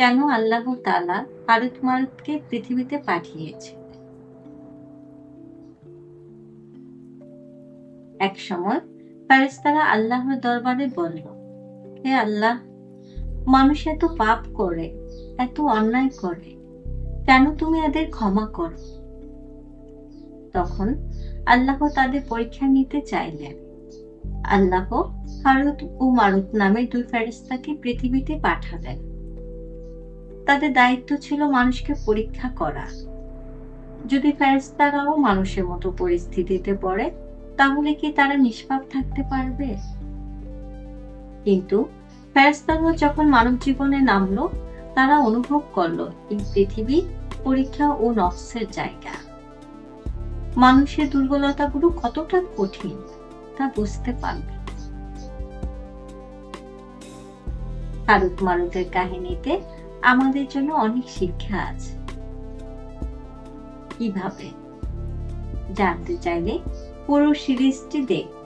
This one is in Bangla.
কেন আল্লাহ তাআলা হারুত মারুতকে পৃথিবীতে পাঠিয়েছে? এক সময় ফেরেশতারা আল্লাহর দরবারে বলল, হে আল্লাহ, মানুষ এত পাপ করে, এত অন্যায় করে, কেন তুমি এদের ক্ষমা করো? তখন আল্লাহ তাদের পরীক্ষা নিতে চাইলেন। আল্লাহ হারুত ও মারুত নামে দুই ফেরেশতাকে পৃথিবীতে পাঠালেন। তাদের দায়িত্ব ছিল মানুষকে পরীক্ষা করা। যদি ফেরেশতারাও মানুষের মতো পরিস্থিতিতে পড়ে, তাহলে কি তারা নিষ্পাপ থাকতে পারবে? কিন্তু ফেরেশতারা যখন মানব জীবনে নামলো, তারা অনুভব করল, এই পৃথিবী পরীক্ষা ও নফসের জায়গা। মানুষের দুর্বলতাগুলো কতটা কঠিন, তা বুঝতে পারবে হারুত মারুতের কাহিনীতে আমাদের জন্য অনেক শিক্ষা আছে। কীভাবে? জানতে চাইলে পুরো সিরিজটি দেখুন।